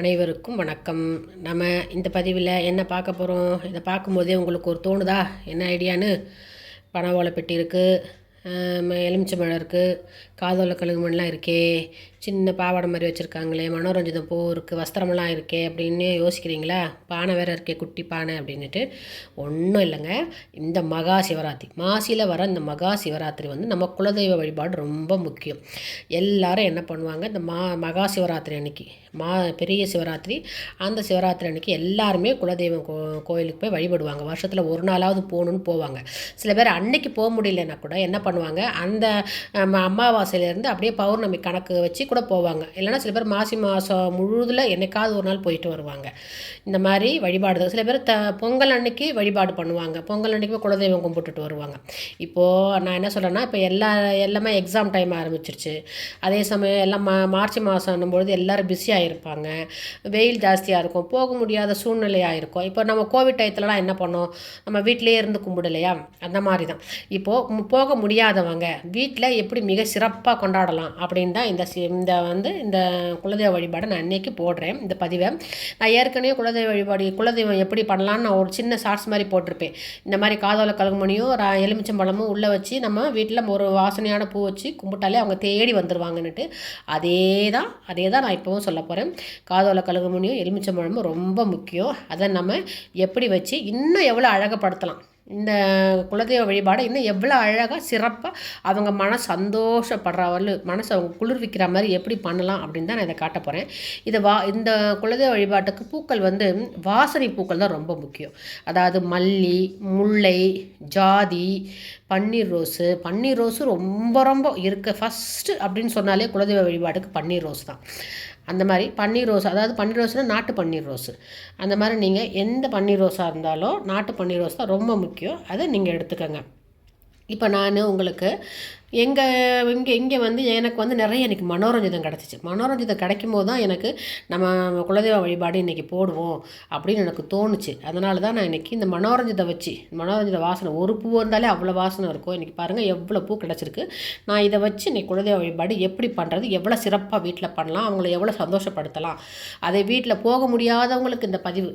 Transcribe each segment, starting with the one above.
அனைவருக்கும் வணக்கம். நம்ம இந்த பதிவில் என்ன பார்க்க போகிறோம் இதை பார்க்கும்போதே உங்களுக்கு ஒரு தோணுதா? என்ன ஐடியான்னு? பண ஓலை பெட்டி இருக்குது எலுமிச்சம்பழம் இருக்குது காதோல கழுகு மண்லாம் இருக்கே சின்ன பாவாடை மாதிரி வச்சுருக்காங்களே மனோரஞ்சிதம் பூ இருக்குது வஸ்திரமெல்லாம் இருக்கே அப்படின்னு யோசிக்கிறீங்களா? பானை வேறு இருக்கே குட்டி பானை அப்படின்ட்டு ஒன்றும் இல்லைங்க. இந்த மகா சிவராத்திரி மாசியில் வர இந்த மகா சிவராத்திரி வந்து நம்ம குலதெய்வ வழிபாடு ரொம்ப முக்கியம். எல்லாரும் என்ன பண்ணுவாங்க இந்த மா மகா சிவராத்திரி அன்னைக்கு மா பெரிய சிவராத்திரி அந்த சிவராத்திரி அன்னைக்கு எல்லாருமே குலதெய்வம் கோ கோயிலுக்கு போய் வழிபடுவாங்க. வருஷத்தில் ஒரு நாளாவது போகணுன்னு போவாங்க. சில பேர் அன்னைக்கு போக முடியலன்னா கூட என்ன பண்ணுவாங்க. அந்த அமாவாசையிலேருந்து அப்படியே பௌர்ணமி கணக்கு வச்சு கூட போவாங்க. இல்லைன்னா சில பேர் மாசி மாதம் முழுதில் என்னைக்காவது ஒரு நாள் போயிட்டு வருவாங்க. இந்த மாதிரி வழிபாடு சில பேர் த பொங்கல் அன்னைக்கு வழிபாடு பண்ணுவாங்க. பொங்கல் அன்னைக்கு குலதெய்வம் கும்பிட்டுட்டு வருவாங்க. இப்போது நான் என்ன சொல்கிறேன்னா இப்போ எல்லா எல்லாமே எக்ஸாம் டைம் ஆரம்பிச்சிருச்சு. அதே சமயம் எல்லாம் மா மார்ச் மாதம் பொழுது எல்லோரும் பிஸியாக இருப்பாங்க வெயில் ஜாஸ்தியாக இருக்கும். போக முடியாத சூழ்நிலையாக இருக்கும். இப்போ நம்ம கோவிட் டயத்துலலாம் என்ன பண்ணோம்? நம்ம வீட்டிலே இருந்து கும்பிடலையா? அந்த மாதிரி தான். இப்போது போக தெரியாதவங்க. வீட்டில் எப்படி மிக சிறப்பாக கொண்டாடலாம் அப்படின்னு தான் இந்த சி- இந்த வந்து இந்த குலதெய்வ வழிபாடை நான் அன்னைக்கு போடுறேன். இந்த பதிவை. நான் ஏற்கனவே குலதெய்வ வழிபாடு குலதெய்வம் எப்படி பண்ணலாம்னு நான் ஒரு சின்ன ஷார்ட்ஸ் மாதிரி போட்டிருப்பேன். இந்த மாதிரி காதோல கழுகுமணியும் ரா எலுமிச்சம்பழமும் உள்ளே வச்சு நம்ம வீட்டில் ஒரு வாசனையான பூ வச்சு கும்பிட்டாலே அவங்க தேடி வந்துடுவாங்கன்னுட்டு அதே தான் அதே தான் நான் இப்போவும் சொல்ல போகிறேன் காதோல கழுகுமணியும் எலுமிச்சம்பழமும் ரொம்ப முக்கியம். அதை நம்ம எப்படி வச்சு இன்னும் எவ்வளோ அழகப்படுத்தலாம் இந்த குலதெய்வ வழிபாடை இன்னும் எவ்வளோ அழகாக சிறப்பாக அவங்க மன சந்தோஷப்படுறவர்கள் மனசை அவங்க குளிர்விக்கிற மாதிரி எப்படி பண்ணலாம் அப்படின்னு தான் நான் இதை காட்ட போகிறேன் இது வா இந்த குலதெய்வ வழிபாட்டுக்கு பூக்கள் வந்து வாசனை பூக்கள் தான் ரொம்ப முக்கியம். அதாவது மல்லி முல்லை ஜாதி பன்னீர் ரோஸு. பன்னீர் ரோஸு ரொம்ப ரொம்ப இருக்குது ஃபஸ்ட்டு அப்படின்னு சொன்னாலே குலதெய்வ வழிபாட்டுக்கு பன்னீர் ரோஸ் தான். அந்த மாதிரி பன்னீர் ரோஸ் அதாவது பன்னீர் ரோஸ்னால் நாட்டு பன்னீர் ரோஸு. அந்த மாதிரி நீங்கள் எந்த பன்னீர் ரோஸாக இருந்தாலும் நாட்டு பன்னீர் ரோஸ் தான் ரொம்ப முக்கியம். அதை நீங்கள் எடுத்துக்கோங்க. இப்போ நான் உங்களுக்கு எங்கள் இங்கே இங்கே வந்து எனக்கு வந்து நிறைய எனக்கு மனோரஞ்சிதம் கிடச்சிச்சு. மனோரஞ்சிதம் கிடைக்கும் போது தான் எனக்கு நம்ம குலதெய்வ வழிபாடு இன்றைக்கி போடுவோம் அப்படின்னு எனக்கு தோணுச்சு. அதனால தான் நான் இன்றைக்கி இந்த மனோரஞ்சிதம் வச்சு மனோரஞ்சித வாசனை ஒரு பூ இருந்தாலே அவ்வளோ வாசனை இருக்கும். இன்றைக்கி பாருங்கள் எவ்வளோ பூ கிடச்சிருக்கு. நான் இதை வச்சு இன்றைக்கி குலதெய்வ வழிபாடு எப்படி பண்ணுறது எவ்வளோ சிறப்பாக வீட்டில் பண்ணலாம் அவங்கள எவ்வளோ சந்தோஷப்படுத்தலாம் அதை வீட்டில் போக முடியாதவங்களுக்கு இந்த பதிவு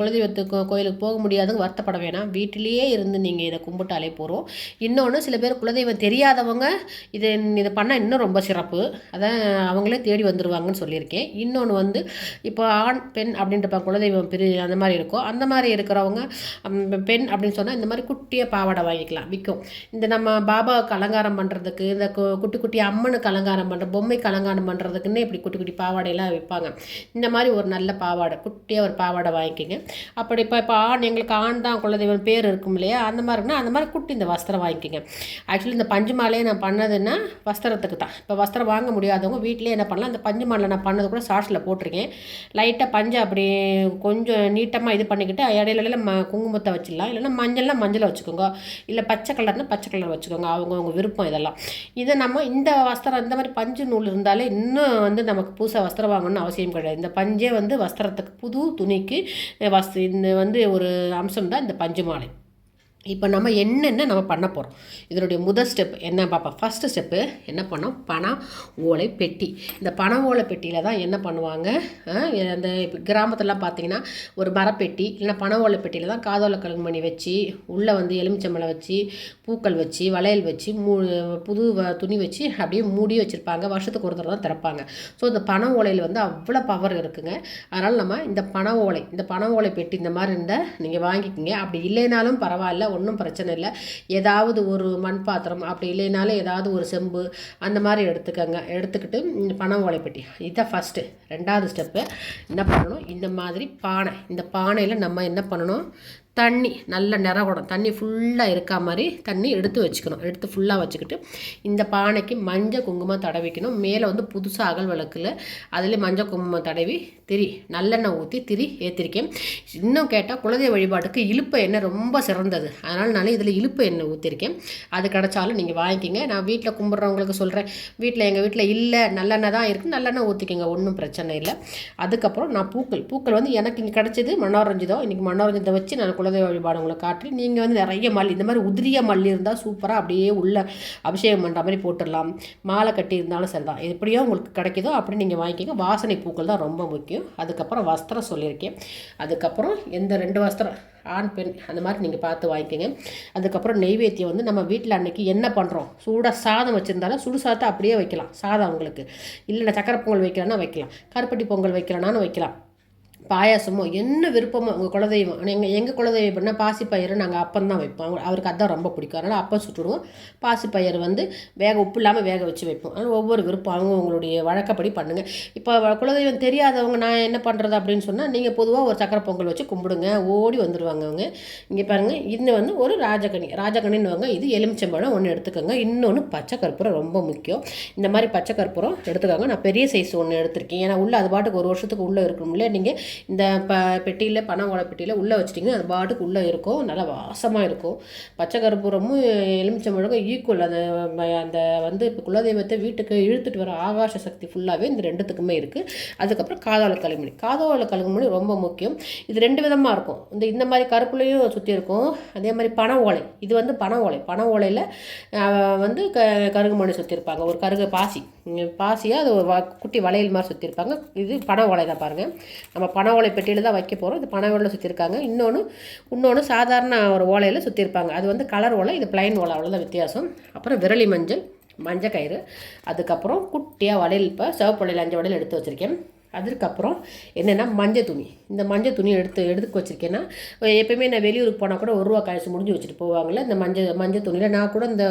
குலதெய்வத்துக்கு கோயிலுக்கு போக முடியாதவங்க வருத்தப்பட வேணாம். வீட்டிலேயே இருந்து நீங்கள் இதை கும்பிட்டாலே போகிறோம் இன்னொன்று சில பேர் குலதெய்வம் தெரியாத அவங்க இது இதை பண்ணால் இன்னும் ரொம்ப சிறப்பு. அதான் அவங்களே தேடி வந்துடுவாங்கன்னு சொல்லியிருக்கேன். இன்னொன்று வந்து இப்போ ஆண் பெண் அப்படின்ற குலதெய்வம் பிரி அந்த மாதிரி இருக்கும் அந்த மாதிரி இருக்கிறவங்க பெண் அப்படின்னு சொன்னால் இந்த மாதிரி குட்டியாக பாவாடை வாங்கிக்கலாம் விற்கும் இந்த நம்ம பாபாவுக்கு அலங்காரம் பண்ணுறதுக்கு இந்த கு- குட்டி குட்டி அம்மனுக்கு அலங்காரம் பண்ணுற பொம்மைக்கு அலங்காரம் பண்ணுறதுக்குன்னு இப்படி குட்டி குட்டி பாவாடையெல்லாம் விற்பாங்க. இந்த மாதிரி ஒரு நல்ல பாவாடை குட்டியாக ஒரு பாவாடை வாங்கிக்கிங்க. அப்படி இப்போ இப்போ ஆண் எங்களுக்கு ஆண் தான் குலதெய்வம் பேர் இருக்கும் இல்லையா அந்த மாதிரினா அந்த மாதிரி குட்டி இந்த வஸ்திரம் வாங்கிக்கிங்க. ஆக்சுவலி இந்த பஞ்சு மாலையை நான் பண்ணதுன்னா வஸ்திரத்துக்கு தான். இப்போ வஸ்திரம் வாங்க முடியாதவங்க வீட்டிலேயே என்ன பண்ணலாம்? இந்த பஞ்சு மாலை நான் பண்ணது கூட ஷார்ட்ஸில் போட்டிருக்கேன். லைட்டாக பஞ்சை அப்படி கொஞ்சம் நீட்டமாக இது பண்ணிக்கிட்டு இடையில ம குங்குமத்தை வச்சிடலாம். இல்லைன்னா மஞ்சள்லாம் மஞ்சளை வச்சுக்கோங்க. இல்லை பச்சை கலர்னால் பச்சை கலர் வச்சுக்கோங்க. அவங்கவுங்க விருப்பம் இதெல்லாம். இதை நம்ம இந்த வஸ்திரம் இந்த மாதிரி பஞ்சு நூல் இருந்தாலே இன்னும் வந்து நமக்கு புதுசாக வஸ்திரம் வாங்கணும்னு அவசியம் கிடையாது. இந்த பஞ்சே வந்து வஸ்திரத்துக்கு புது துணிக்கு வஸ் இந்த வந்து ஒரு அம்சம் தான் இந்த பஞ்சு மாலை. இப்போ நம்ம என்னென்ன நம்ம பண்ண போகிறோம் இதனுடைய முதல் ஸ்டெப் என்ன பார்ப்போம் ஃபஸ்ட்டு ஸ்டெப்பு என்ன பண்ணோம்? பண ஓலை பெட்டி. இந்த பண ஓலை பெட்டியில் தான் என்ன பண்ணுவாங்க? அந்த கிராமத்துலலாம் பார்த்தீங்கன்னா ஒரு மரப்பெட்டி இல்லைன்னா பண ஓலை பெட்டியில் தான் காதோல கழுகுமணி வச்சு உள்ளே வந்து எலுமிச்சம்பழம் வச்சு பூக்கள் வச்சு வளையல் வச்சு மூ புது வ- துணி வச்சு அப்படியே மூடி வச்சுருப்பாங்க. வருஷத்துக்கு ஒரு தடவை தான் திறப்பாங்க. ஸோ இந்த பண ஓலையில் வந்து அவ்வளோ பவர் இருக்குங்க. அதனால் நம்ம இந்த பண ஓலை இந்த பண ஓலை பெட்டி இந்த மாதிரி இருந்தால் நீங்கள் வாங்கிக்கோங்க. அப்படி இல்லைனாலும் பரவாயில்ல ஒன்றும் பிரச்சனை இல்லை. ஏதாவது ஒரு மண் பாத்திரம் அப்படி இல்லைனாலும் ஏதாவது ஒரு செம்பு அந்த மாதிரி எடுத்துக்கோங்க. எடுத்துக்கிட்டு பணம் ஓலைப்பட்டி. ஓலை இதான் ஃபஸ்ட்டு ரெண்டாவது ஸ்டெப்பு என்ன பண்ணணும்? இந்த மாதிரி பானை. இந்த பானையில் நம்ம என்ன பண்ணணும்? தண்ணி நல்ல நிறகுடம் தண்ணி ஃபுல்லாக இருக்கா மாதிரி தண்ணி எடுத்து வச்சுக்கணும். எடுத்து ஃபுல்லாக வச்சுக்கிட்டு இந்த பானைக்கு மஞ்சள் குங்குமம் தடவிக்கணும். மேலே வந்து புதுசாக அகல் விளக்கில் அதில் மஞ்சள் குங்குமம் தடவி திரி நல்லெண்ணெய் ஊற்றி திரி ஏற்றிருக்கேன் இன்னும் கேட்டால் குலதெய்வ வழிபாட்டுக்கு இழுப்பு எண்ணெய் ரொம்ப சிறந்தது. அதனால் நான் இதில் இழுப்பு எண்ணெய் ஊற்றிருக்கேன் அது கிடச்சாலும் நீங்கள் வாங்கிக்கிங்க. நான் வீட்டில் கும்பிட்றவங்களுக்கு சொல்கிறேன் வீட்டில் எங்கள் வீட்டில் இல்லை நல்லெண்ணெய் தான் இருக்குது நல்லெண்ணெய் ஊற்றிக்கோங்க ஒன்றும் பிரச்சனை இல்லை. அதுக்கப்புறம் நான் பூக்கள் பூக்கள் வந்து எனக்கு இங்கே கிடச்சிது மனோரஞ்சிதம் இன்றைக்கி மனோரஞ்சிதம் வச்சு நான் குலதெய்வ வழிபாடு உங்களுக்கு காட்டி நீங்கள் வந்து நிறைய மல்லி இந்த மாதிரி உதிரிய மல்லி இருந்தால் சூப்பராக அப்படியே உள்ள அபிஷேகம் பண்ணுற மாதிரி போட்டுடலாம். மாலை கட்டி இருந்தாலும் சரி தான் எப்படியோ உங்களுக்கு கிடைக்குதோ அப்படி நீங்கள் வாங்கிக்கோங்க. வாசனை பூக்கள் தான் ரொம்ப முக்கியம். அதுக்கப்புறம் வஸ்திரம் சொல்லியிருக்கேன். அதுக்கப்புறம் எந்த ரெண்டு வஸ்திரம் ஆண் பெண் அந்த மாதிரி நீங்கள் பார்த்து வாங்கிக்கோங்க. அதுக்கப்புறம் நெய்வேத்தியம் வந்து நம்ம வீட்டில் அன்றைக்கி என்ன பண்ணுறோம் சூடாக சாதம் வச்சுருந்தாலும் சுடு சாதத்தை அப்படியே வைக்கலாம். சாதம் அவங்களுக்கு. இல்லை சக்கரை பொங்கல் வைக்கலான்னா வைக்கலாம். கருப்பட்டி பொங்கல் வைக்கலான்னு வைக்கலாம். பாயாசமோ என்ன விருப்பமோ உங்கள் குலதெய்வம். எங்கள் எங்கள் குலதெய்வம் எப்படின்னா பாசிப்பயிறு நாங்கள் அப்பம் தான் வைப்போம். அவருக்கு அதான் ரொம்ப பிடிக்கும். அதனால் அப்பம் சுட்டுடுவோம். பாசிப்பயிறு வந்து வேக உப்பு இல்லாமல் வேக வச்சு வைப்போம். அதனால் ஒவ்வொரு விருப்பம். அவங்க உங்களுடைய வழக்கப்படி பண்ணுங்கள் இப்போ குலதெய்வம் தெரியாதவங்க நான் என்ன பண்ணுறது அப்படின்னு சொன்னால் நீங்கள் பொதுவாக ஒரு சக்கரை பொங்கல் வச்சு கும்பிடுங்க. ஓடி வந்துடுவாங்க அவங்க. இங்கே பாருங்கள் இது வந்து ஒரு ராஜகனி. ராஜகனின்னு வாங்க இது எலுமிச்சம்பழம் ஒன்று எடுத்துக்கோங்க. இன்னொன்று பச்சை கற்பூரம் ரொம்ப முக்கியம். இந்த மாதிரி பச்சை கற்பூரம் எடுத்துக்கோங்க. நான் பெரிய சைஸ் ஒன்று எடுத்திருக்கேன். ஏன்னா உள்ளே அது பாட்டுக்கு ஒரு வருஷத்துக்கு உள்ளே இருக்கணும்ல நீங்கள் இந்த ப பெட்டியில் பனை ஓலை பெட்டியில் உள்ளே வச்சிட்டிங்கன்னா அது பாட்டுக்கு உள்ளே இருக்கும். நல்லா வாசமாக இருக்கும். பச்சை கற்பூரமும் எலுமிச்சம்பழமும் ஈக்குவல் அந்த அந்த வந்து இப்போ குலதெய்வத்தை வீட்டுக்கு இழுத்துட்டு வர ஆகாச சக்தி ஃபுல்லாகவே இந்த ரெண்டுத்துக்குமே இருக்குது அதுக்கப்புறம் காதோல களிமணி காதோல களிமணி ரொம்ப முக்கியம். இது ரெண்டு விதமாக இருக்கும். இந்த இந்த மாதிரி கருப்புலையும் சுற்றி இருக்கும். அதே மாதிரி பனை ஓலை. இது வந்து பனை ஓலை. பனை ஓலையில் வந்து க கருகுமணி சுற்றிருப்பாங்க ஒரு கருகு பாசி. பாசியாக அது ஒரு வ- குட்டி வளையல் மாதிரி சுற்றிருப்பாங்க இது பனை ஓலை தான் பாருங்கள் நம்ம பனை ஓலை பெட்டியில் தான் வைக்க போகிறோம் இது பனை ஓலையில் சுற்றிருக்காங்க இன்னொன்று இன்னொன்று சாதாரண ஒரு ஓலையில் சுற்றிருப்பாங்க அது வந்து கலர் ஓலை இது பிளைன் ஓலை. அவ்வளோதான் வித்தியாசம். அப்புறம் விரலி மஞ்சள் மஞ்சள் கயிறு அதுக்கப்புறம் குட்டியாக வளையல் இப்போ சிவப்பு வளையல் அஞ்சு வளையல் எடுத்து வச்சுருக்கேன். அதற்கப்புறம் என்னென்னா மஞ்சள் துணி. இந்த மஞ்சள் துணி எடுத்து எடுத்து வச்சுருக்கேன்னா எப்பயுமே நான் வெளியூருக்கு போனால் கூட ஒரு ரூபா காய்ச்சி முடிஞ்சு வச்சுட்டு போவாங்கள்ல இந்த மஞ்சள் மஞ்சள் துணியில் நான் கூட இந்த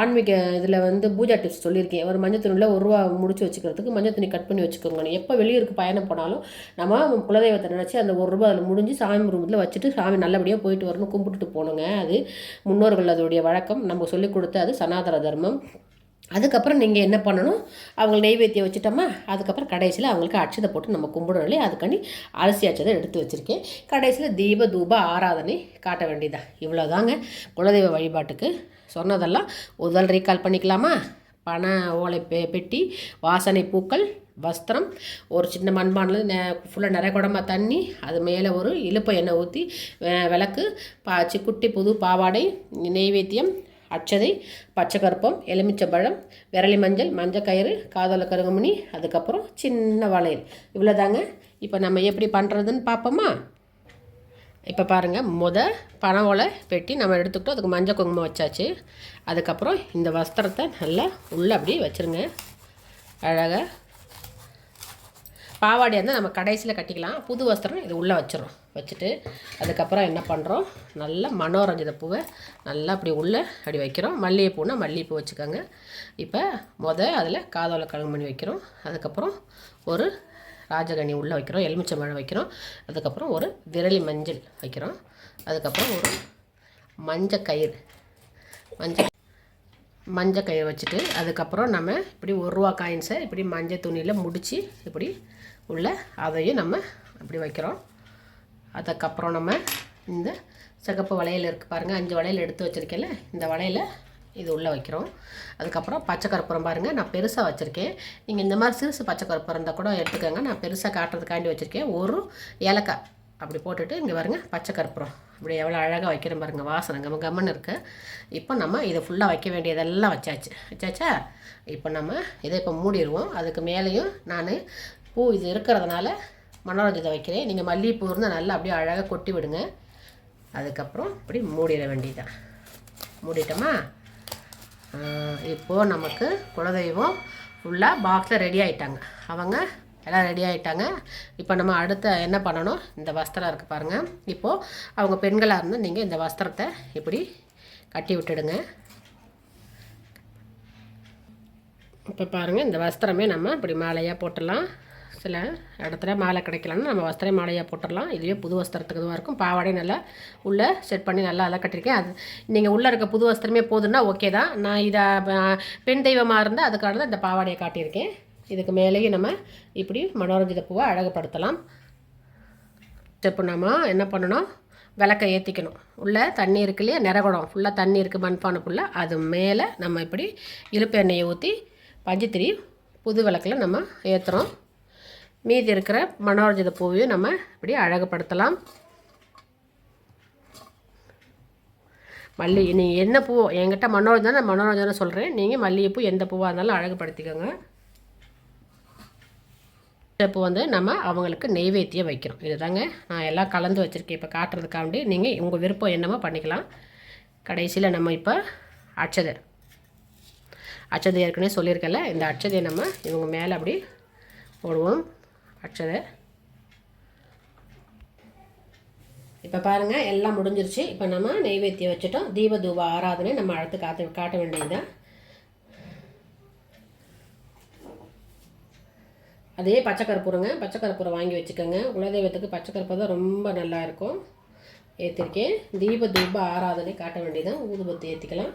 ஆன்மீக இதில் வந்து பூஜா டிப்ஸ் சொல்லியிருக்கேன். ஒரு மஞ்சள் துணியில் ஒரு ரூபா முடிச்சு வச்சுக்கிறதுக்கு மஞ்சள் துணி கட் பண்ணி வச்சுக்கோங்க. எப்போ வெளியூருக்கு பயணம் போனாலும் நம்ம குலதெய்வத்தை நினச்சி அந்த ஒரு ரூபா அதில் முடிஞ்சு சாமி ரூமத்தில் வச்சுட்டு சாமி நல்லபடியாக போயிட்டு வரணும் கும்பிட்டுட்டு போகணுங்க. அது முன்னோர்கள் அதோடைய வழக்கம். நம்ம சொல்லிக் கொடுத்த அது சனாதன தர்மம். அதுக்கப்புறம் நீங்கள் என்ன பண்ணணும்? அவங்களை நெய்வேத்தியம் வச்சுட்டோமா? அதுக்கப்புறம் கடைசியில் அவங்களுக்கு அட்சதை போட்டு நம்ம கும்பிடணும் இல்லையா? அதுக்காண்டி அரிசி அச்சதை எடுத்து வச்சுருக்கேன். கடைசியில் தீப தூப ஆராதனை காட்ட வேண்டியதா இவ்வளோதாங்க குலதெய்வ வழிபாட்டுக்கு சொன்னதெல்லாம் உதல் ரீகால் பண்ணிக்கலாமா? பனை ஓலை பெ பெட்டி வாசனை பூக்கள் வஸ்திரம் ஒரு சின்ன மண்பானில் நெ ஃபுல்லாக நிறைய குடம்பா தண்ணி அது மேலே ஒரு இழுப்பை எண்ணெய் ஊற்றி விளக்கு பா குட்டி புது பாவாடை நெய்வேத்தியம் அச்சதை பச்சை கருப்பம் எலுமிச்சம்பழம் விரலி மஞ்சள் மஞ்சள் கயிறு காதல கருகமணி அதுக்கப்புறம் சின்ன வளையல். இவ்வளோதாங்க இப்போ நம்ம எப்படி பண்ணுறதுன்னு பார்ப்போமா? இப்போ பாருங்கள் முத பனை ஓலை பெட்டி நம்ம எடுத்துக்கிட்டோம். அதுக்கு மஞ்சள் குங்குமம் வச்சாச்சு. அதுக்கப்புறம் இந்த வஸ்திரத்தை நல்லா உள்ளே அப்படியே வச்சுருங்க. அழகாக பாவாடையாக இருந்தால் நம்ம கடைசியில் கட்டிக்கலாம். புது வஸ்திரம் இது உள்ளே வச்சிடறோம் வச்சுட்டு அதுக்கப்புறம் என்ன பண்ணுறோம் நல்லா மனோரஞ்சித பூவை நல்லா அப்படி உள்ளே அப்படி வைக்கிறோம். மல்லிகைப்பூனா மல்லிகைப்பூ வச்சுக்கோங்க. இப்போ முத அதில் காதோல கழுவு பண்ணி வைக்கிறோம். அதுக்கப்புறம் ஒரு ராஜகனி உள்ளே வைக்கிறோம். எலுமிச்சம்பழம் வைக்கிறோம். அதுக்கப்புறம் ஒரு விரலி மஞ்சள் வைக்கிறோம். அதுக்கப்புறம் ஒரு மஞ்சள் கயிறு மஞ்சள் மஞ்சள் கயிறு வச்சுட்டு அதுக்கப்புறம் நம்ம இப்படி ஒரு ரூபா காயின்ஸை இப்படி மஞ்சள் துணியில் முடித்து இப்படி உள்ள அதையும் நம்ம அப்படி வைக்கிறோம். அதுக்கப்புறம் நம்ம இந்த சிகப்பு வளையல் இருக்குது பாருங்கள் அஞ்சு வளையல் எடுத்து வச்சுருக்கேன்ல. இந்த வளையலை இது உள்ளே வைக்கிறோம். அதுக்கப்புறம் பச்சை கற்பூரம் பாருங்கள் நான் பெருசாக வச்சுருக்கேன். நீங்கள் இந்த மாதிரி சிறுசு பச்சை கற்பூரம் இருந்தால் கூட எடுத்துக்கோங்க. நான் பெருசாக காட்டுறதுக்காண்டி வச்சுருக்கேன். ஒரு ஏலக்காய் அப்படி போட்டுட்டு இங்கே பாருங்க. பச்சை கற்பூரம். இப்படி எவ்வளோ அழகாக வைக்கிறேன் பாருங்க. வாசனை கம்ம கம்மன் இருக்குது இப்போ நம்ம இதை ஃபுல்லாக வைக்க வேண்டியதெல்லாம் வச்சாச்சு. வச்சாச்சா? இப்போ நம்ம இதை இப்போ மூடிடுவோம். அதுக்கு மேலேயும் நான் பூ இது இருக்கிறதுனால மனோரஞ்சத்தை வைக்கிறேன். நீங்கள் மல்லிகைப்பூ இருந்தால் நல்லா அப்படியே அழகாக கொட்டி விடுங்க. அதுக்கப்புறம் இப்படி மூடிட வேண்டியதுதான். மூடிட்டோமா? இப்போது நமக்கு குலதெய்வம் ஃபுல்லாக பாக்ஸில் ரெடி ஆகிட்டாங்க அவங்க எல்லாம் ரெடி ஆகிட்டாங்க இப்போ நம்ம அடுத்த என்ன பண்ணணும்? இந்த வஸ்திரம் இருக்குது பாருங்கள் இப்போது அவங்க பெண்களாக இருந்தால் நீங்கள் இந்த வஸ்திரத்தை இப்படி கட்டி விட்டுடுங்க. இப்போ பாருங்கள் இந்த வஸ்திரமே நம்ம இப்படி மாலையாக போட்டுடலாம். சில இடத்துல மாலை கிடைக்கலன்னா நம்ம வஸ்திரம் மாலையாக போட்டுடலாம். இதுவே புது வஸ்திரத்துக்கு இதுவாக இருக்கும். பாவாடை நல்லா உள்ளே செட் பண்ணி நல்லா அதெல்லாம் கட்டியிருக்கேன் அது நீங்கள் உள்ளே இருக்க புது வஸ்திரமே போதுன்னா ஓகே தான். நான் இதை பெண் தெய்வமாக இருந்தால் அதுக்காக தான் இந்த பாவாடையை காட்டியிருக்கேன். இதுக்கு மேலேயும் நம்ம இப்படி மனோரஞ்சித பூவை அழகுப்படுத்தலாம் இப்போ நம்ம என்ன பண்ணணும்? விளக்கை ஏற்றிக்கணும் உள்ளே தண்ணி இருக்கு இல்லையா? நிறகுடம். ஃபுல்லாக தண்ணி இருக்குது மண்பானை ஃபுல்லாக அது மேலே நம்ம இப்படி இழுப்பு எண்ணெயை ஊற்றி பஞ்சுத்திரி புது விளக்கில் நம்ம ஏற்றுறோம் மீதி இருக்கிற மனோரஞ்சித பூவையும் நம்ம இப்படி அழகுப்படுத்தலாம் மல்லி நீ என்ன பூ என்கிட்ட மனோரஞ்சனை மனோரஞ்சனை சொல்கிறேன் நீங்கள் மல்லிகைப்பூ எந்த பூவாக இருந்தாலும் அழகுப்படுத்திக்கோங்க இப்போ வந்து நம்ம அவங்களுக்கு நெய்வேத்தியம் வைக்கிறோம். இதுதாங்க நான் எல்லாம் கலந்து வச்சுருக்கேன். இப்போ காட்டுறதுக்காண்டி நீங்கள் உங்கள் விருப்பம் என்னமோ பண்ணிக்கலாம். கடைசியில் நம்ம இப்போ அச்சதை அச்சதை ஏற்கனவே சொல்லியிருக்கல இந்த அச்சதையை நம்ம இவங்க மேலே அப்படி போடுவோம். அக்ஷதை இப்போ பாருங்கள் எல்லாம் முடிஞ்சிருச்சு. இப்போ நம்ம நெய்வேத்தியம் வச்சுட்டோம். தீப தூப ஆராதனை நம்ம அடுத்து காத்து காட்ட வேண்டியதுதான் அதே பச்சை கற்பூரங்க பச்சை கற்பூரம் வாங்கி வச்சுக்கோங்க. குலதெய்வத்துக்கு பச்சை கற்பூரம் தான் ரொம்ப நல்லா இருக்கும். ஏற்றிருக்கேன் தீப தூப ஆராதனை காட்ட வேண்டியதான் ஊதுபத்தி ஏற்றிக்கலாம்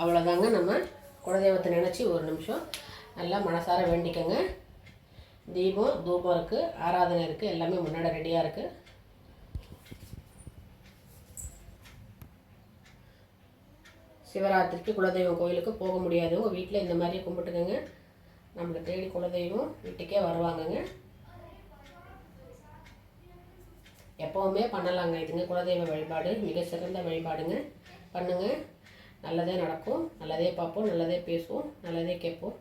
அவ்வளோதாங்க நம்ம குலதெய்வத்தை நினச்சி ஒரு நிமிஷம் நல்லா மனசார வேண்டிக்கோங்க. தீபம் தூபம் இருக்குது ஆராதனை இருக்குது எல்லாமே முன்னாடி ரெடியாக இருக்குது சிவராத்திரிக்கு குலதெய்வம் கோயிலுக்கு போக முடியாதவங்க வீட்டில் இந்த மாதிரி கும்பிட்டுக்கோங்க. நம்மளை தேடி குலதெய்வம் வீட்டுக்கே வருவாங்கங்க. எப்போவுமே பண்ணலாங்க. இதுங்க குலதெய்வ வழிபாடு மிக சிறந்த வழிபாடுங்க. பண்ணுங்கள் நல்லதே நடக்கும் நல்லதே பார்ப்போம் நல்லதே பேசுவோம் நல்லதே கேட்போம்.